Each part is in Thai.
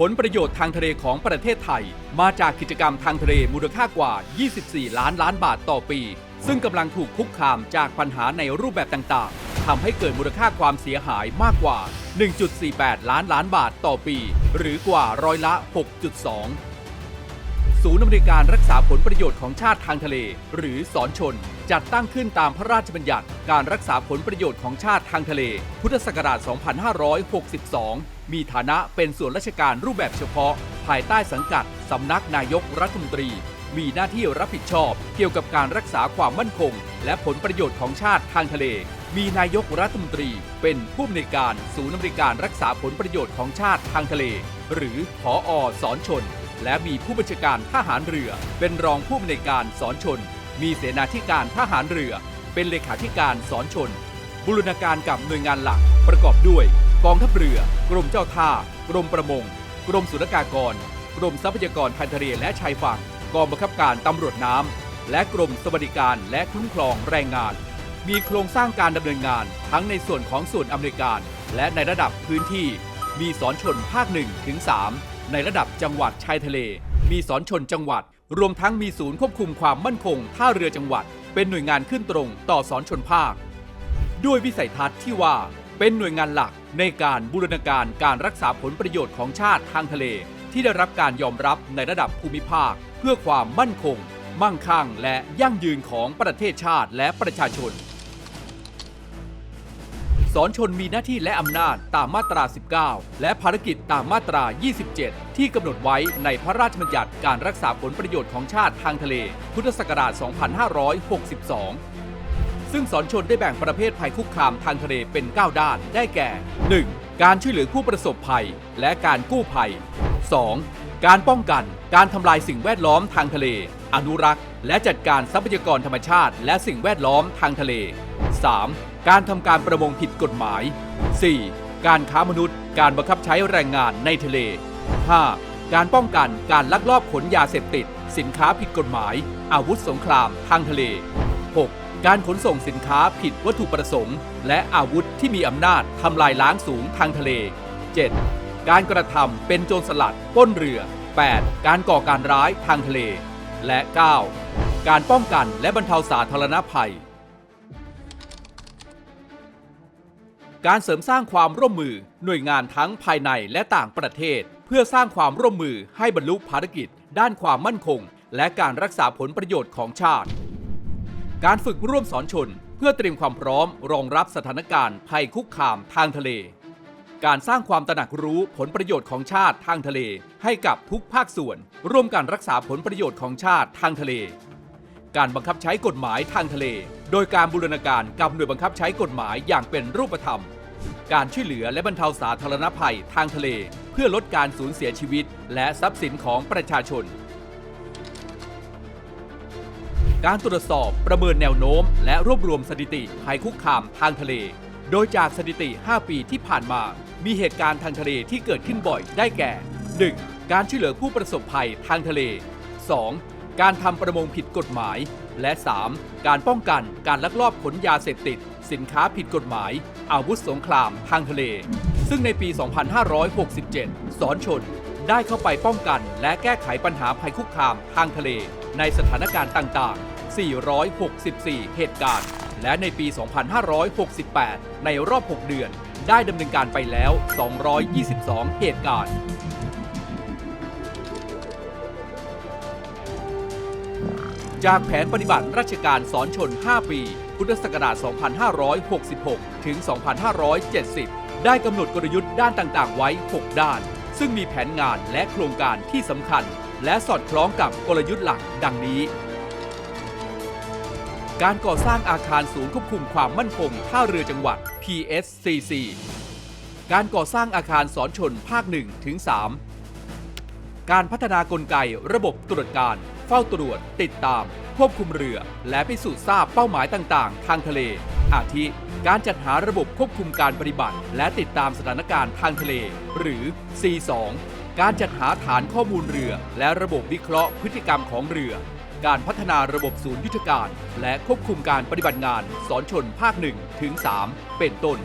ผลประโยชน์ทางทะเลของประเทศไทย มาจากกิจกรรมทางทะเลมูลค่ากว่า 24 ล้านล้านบาทต่อปี ซึ่งกำลังถูกคุกคามจากปัญหาในรูปแบบต่างๆทำให้เกิดมูลค่าความเสียหายมากกว่า 1.48 ล้านล้านบาทต่อปี หรือกว่าร้อยละ 6.2 ศูนย์อำนวยการรักษาผลประโยชน์ของชาติทางทะเล หรือสอนชน จัดตั้งขึ้นตามพระราชบัญญัติการรักษาผลประโยชน์ของชาติทางทะเล พุทธศักราช 2562 มีฐานะเป็นส่วนราชการรูปแบบเฉพาะ ภายใต้สังกัดสำนักนายกรัฐมนตรี มีหน้าที่รับผิดชอบ เกี่ยวกับการรักษาความมั่นคง และผลประโยชน์ของชาติทางทะเล มีนายกรัฐมนตรี เป็นผู้อำนวยการศูนย์อำนวยการรักษาผลประโยชน์ของชาติทางทะเล หรือผออสอนชน และมีผู้บัญชาการทหารเรือ เป็นรองผู้อำนวยการสอนชน มีเสนาธิการทหารเรือ เป็นเลขาธิการสอนชน บูรณาการกับหน่วยงานหลักประกอบด้วย กองทัพเรือ กรมเจ้าท่า กรมประมง กรมศุลกากร กรมทรัพยากรทางทะเลและชายฝั่ง กองบังคับการตำรวจน้ำ และกรมสวัสดิการและคุ้มครองแรงงาน มีโครงสร้างการดำเนินงาน ทั้งในส่วนของส่วนอำนวยการ และในระดับพื้นที่ มีสอนชนภาค1ถึง3 ในระดับจังหวัดชายทะเล มีสอนชนจังหวัด รวมทั้งมีศูนย์ควบคุมความมั่นคง ท่าเรือจังหวัด เป็นหน่วยงานขึ้นตรงต่อสอนชนภาค ด้วยวิสัยทัศน์ที่ว่าเป็นหน่วยงานหลักในการบูรณาการการรักษาผลประโยชน์ของชาติทางทะเล ที่ได้รับการยอมรับในระดับภูมิภาค เพื่อความมั่นคง มั่งคั่งและยั่งยืนของประเทศชาติและประชาชน สอนชนมีหน้าที่และอำนาจตามมาตรา 19 และภารกิจตามมาตรา 27 ที่กำหนดไว้ในพระราชบัญญัติการรักษาผลประโยชน์ของชาติทางทะเล พุทธศักราช 2562 ซึ่งสอนชนได้แบ่งประเภทภัยคุกคามทางทะเลเป็น 9 ด้าน ได้แก่ 1. การช่วยเหลือผู้ประสบภัย และการกู้ภัย 2. การป้องกัน การทำลายสิ่งแวดล้อมทางทะเล อนุรักษ์ และจัดการทรัพยากรธรรมชาติ และสิ่งแวดล้อมทางทะเล 3. การทำการประมงผิดกฎหมาย 4. การค้ามนุษย์ การบังคับใช้แรงงานในทะเล 5. การป้องกันการลักลอบขนยาเสพติด สินค้าผิดกฎหมาย อาวุธสงครามทางทะเล 6. การขนส่งสินค้าผิดวัตถุประสงค์ และอาวุธที่มีอำนาจทำลายล้างสูงทางทะเล 7. การกระทำเป็นโจรสลัดป้นเรือ 8. การก่อการร้ายทางทะเล และ 9. การป้องกันและบรรเทาสาธารณภัย การเสริมสร้างความร่วมมือหน่วยงานทั้งภายในและต่างประเทศ เพื่อสร้างความร่วมมือให้บรรลุภารกิจ ด้านความมั่นคง และการรักษาผลประโยชน์ของชาติ การฝึกร่วมสอนชน เพื่อเตรียมความพร้อมรองรับสถานการณ์ภัยคุกคามทางทะเล การสร้างความตระหนักรู้ผลประโยชน์ของชาติทางทะเล ให้กับทุกภาคส่วน ร่วมกันรักษาผลประโยชน์ของชาติทางทะเลการบังคับใช้กฎหมายทางทะเล โดยการบูรณาการกับหน่วยบังคับใช้กฎหมายอย่างเป็นรูปธรรม การช่วยเหลือและบรรเทาสาธารณภัยทางทะเล เพื่อลดการสูญเสียชีวิต และทรัพย์สินของประชาชน การตรวจสอบประเมินแนวโน้ม และรวบรวมสถิติภัยคุกคามทางทะเล โดยจากสถิติ 5 ปีที่ผ่านมา มีเหตุการณ์ทางทะเลที่เกิดขึ้นบ่อยได้แก่ 1. การช่วยเหลือผู้ประสบภัยทางทะเล 2. การทำประมงผิดกฎหมาย และ 3. การป้องกันการลักลอบขนยาเสพติด สินค้าผิดกฎหมาย อาวุธสงครามทางทะเล ซึ่งในปี 2567 สอนชนได้เข้าไปป้องกัน และแก้ไขปัญหาภัยคุกคามทางทะเล ในสถานการณ์ต่างๆ 464 เหตุการณ์ และในปี 2568 ในรอบ 6 เดือน ได้ดำเนินการไปแล้ว 222 เหตุการณ์จากแผนปฏิบัติราชการสอนชน 5 ปี พุทธศักราช 2566 ถึง 2570 ได้กำหนดกลยุทธ์ด้านต่างๆ ไว้ 6 ด้าน ซึ่งมีแผนงานและโครงการที่สำคัญ และสอดคล้องกับกลยุทธ์หลักดังนี้ การก่อสร้างอาคารศูนย์ควบคุมความมั่นคงท่าเรือจังหวัด PSCC การก่อสร้างอาคารสอนชนภาค 1 ถึง 3 การพัฒนากลไกระบบตรวจการ เฝ้าตรวจ ติดตาม ควบคุมเรือ และพิสูจน์ทราบเป้าหมายต่างๆ ทางทะเล อาทิ การจัดหาระบบควบคุมการปฏิบัติ และติดตามสถานการณ์ทางทะเล หรือ C2 การจัดหาฐานข้อมูลเรือ และระบบวิเคราะห์พฤติกรรมของเรือ การพัฒนาระบบศูนย์ยุทธการ และควบคุมการปฏิบัติงาน สอนชนภาค 1 ถึง 3 เป็นต้น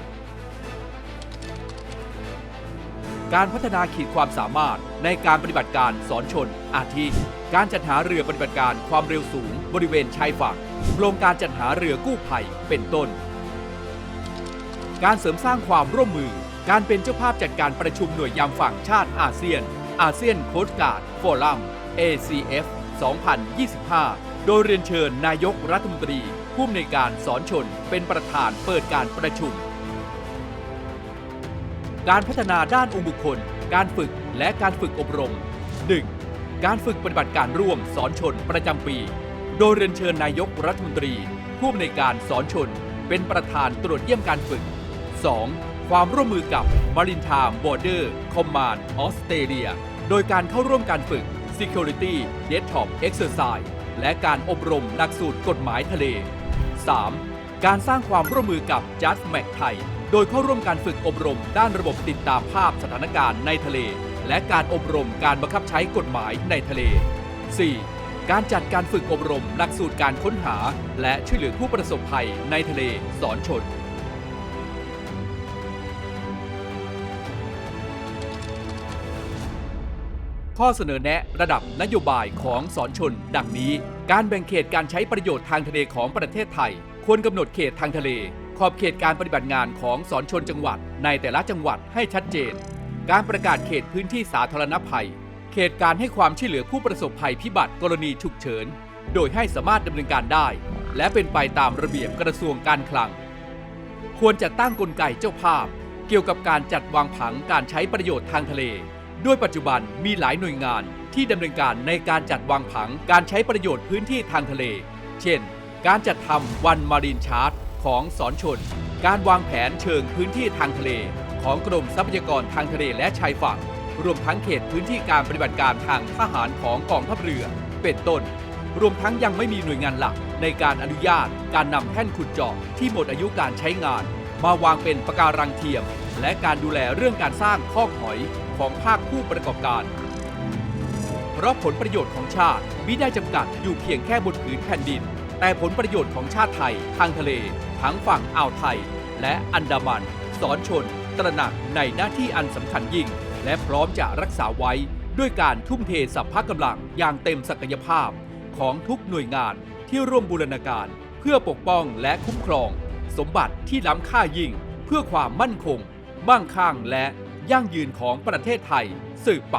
การพัฒนาขีดความสามารถในการปฏิบัติการสอนชน อาทิ การจัดหาเรือปฏิบัติการความเร็วสูง บริเวณชายฝั่งโครงการจัดหาเรือกู้ภัยเป็นต้น การเสริมสร้างความร่วมมือ การเป็นเจ้าภาพจัดการประชุมหน่วยยามฝั่งชาติอาเซียน อาเซียนโคสการ์ดฟอรัม ACF 2025 โดยเรียนเชิญนายกรัฐมนตรี ผู้อำนวยการสอนชนเป็นประธานเปิดการประชุม การพัฒนาด้านองค์บุคคล การฝึกและการฝึกอบรม 1. การฝึกปฏิบัติการร่วมสอนชนประจำปี โดยเรียนเชิญนายกรัฐมนตรี ผู้อำนวยการสอนชน เป็นประธานตรวจเยี่ยมการฝึก 2. ความร่วมมือกับ Maritime Border Command Australia โดยการเข้าร่วมการฝึก Security Desktop Exercise และการอบรมหลักสูตรกฎหมายทะเล 3. การสร้างความร่วมมือกับ Just m a c ไทย โดยเข้าร่วมการฝึกอบรมด้านระบบติดตามภาพสถานการณ์ในทะเล และการอบรมการบังคับใช้กฎหมายในทะเล 4. การจัดการฝึกอบรมหลักสูตรการค้นหา และช่วยเหลือผู้ประสบภัยในทะเลสอนชน ข้อเสนอแนะระดับนโยบายของสอนชน ดังนี้ การแบ่งเขตการใช้ประโยชน์ทางทะเลของประเทศไทยควรกำหนดเขตทางทะเล ขอบเขตการปฏิบัติงานของสอนชนจังหวัดในแต่ละจังหวัดให้ชัดเจน การประกาศเขตพื้นที่สาธารณภัย เขตการให้ความช่วยเหลือผู้ประสบภัยพิบัติกรณีฉุกเฉิน โดยให้สามารถดำเนินการได้ และเป็นไปตามระเบียบกระทรวงการคลัง ควรจัดตั้งกลไกเจ้าภาพ เกี่ยวกับการจัดวางผังการใช้ประโยชน์ทางทะเล ด้วยปัจจุบันมีหลายหน่วยงานที่ดำเนินการในการจัดวางผังการใช้ประโยชน์พื้นที่ทางทะเล เช่น การจัดทำวันมารีนชาร์ต ของสอนชน การวางแผนเชิงพื้นที่ทางทะเล ของกรมทรัพยากรทางทะเลและชายฝั่ง รวมทั้งเขตพื้นที่การปฏิบัติการทางทหารของกองทัพเรือ เป็นต้น รวมทั้งยังไม่มีหน่วยงานหลักในการอนุญาตการนำแท่นขุดเจาะที่หมดอายุการใช้งาน มาวางเป็นประการังเทียม และการดูแลเรื่องการสร้างคอกหอยของภาคผู้ประกอบการ เพราะผลประโยชน์ของชาติมิได้จำกัดอยู่เพียงแค่บนผืนแผ่นดิน แต่ผลประโยชน์ของชาติไทยทางทะเล ทั้งฝั่งอ่าวไทย และอันดามันสอนชน ตระหนักในหน้าที่อันสำคัญยิ่ง และพร้อมจะรักษาไว้ด้วยการทุ่มเทสัพพะกำลังอย่างเต็มศักยภาพ ของทุกหน่วยงานที่ร่วมบูรณาการ เพื่อปกป้องและคุ้มครอง สมบัติที่ล้ำค่ายิ่ง เพื่อความมั่นคงมั่งคั่งและยั่งยืนของประเทศไทยสืบไป